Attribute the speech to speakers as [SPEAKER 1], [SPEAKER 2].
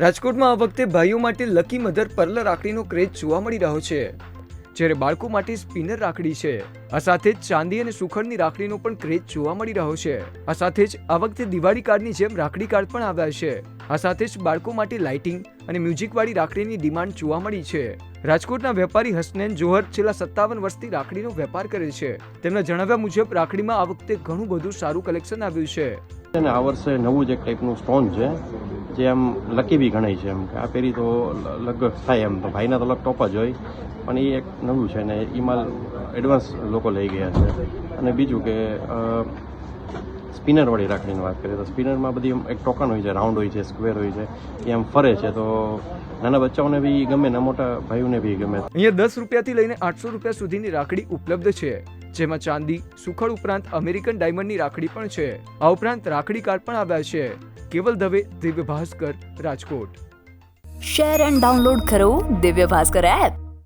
[SPEAKER 1] રાજકોટમાં આ વખતે ભાઈઓ માટે લકી મધર પર્લ રાખડીનો ક્રેઝ જોવા મળી રહ્યો છે. જ્યારે બાળકો માટે સ્પિનર રાખડી છે. આ સાથે જ ચાંદી અને સુખડની રાખડીનો પણ ક્રેઝ જોવા મળી રહ્યો છે. આ સાથે જ આ વખતે દિવાળી કાર્ડની જેમ રાખડી કાર્ડ પણ આવ્યા છે. આ સાથે જ બાળકો માટે લાઇટિંગ અને મ્યુઝિકવાળી રાખડીની ડિમાન્ડ જોવા મળી છે. રાજકોટના વેપારી હસનૈન જોહર છેલ્લા સત્તાવન વર્ષથી રાખડીનો વેપાર કરે છે. તેમના જણાવ્યા મુજબ, રાખડીમાં આ વખતે ઘણું બધું સારું કલેક્શન આવ્યું છે.
[SPEAKER 2] આ વર્ષે નવું જ એક ટાઈપનું સ્ટોન છે. જે આમ લકી બી ગણાય છે એમ કે આ પહેરી તો લ- લગભગ થાય એમ. તો ભાઈના તો લગ ટોપ જ હોય. પણ એ એક નવું છે ને એ માલ એડવાન્સ લોકો લઈ ગયા છે. અને બીજું કે સ્પિનરવાળી રાખડીની વાત કરીએ તો સ્પિનરમાં બધી એમ એક ટોકન હોય છે રાઉન્ડ હોય છે સ્ક્વેર હોય છે. એ આમ ફરે છે તો નાના બચ્ચાઓને બી ગમે, ના મોટા ભાઈઓને બી ગમે.
[SPEAKER 1] અહીંયા દસ રૂપિયાથી લઈને આઠસો રૂપિયા સુધીની રાખડી ઉપલબ્ધ છે. જેમાં ચાંદી, સુખડ ઉપરાંત અમેરિકન ડાયમંડની રાખડી પણ છે. આ ઉપરાંત રાખડી કાર્ડ પણ આવ્યા છે. Keval Dave Divya Bhaskar Rajkot
[SPEAKER 3] share and download કરો દિવ્ય ભાસ્કર એપ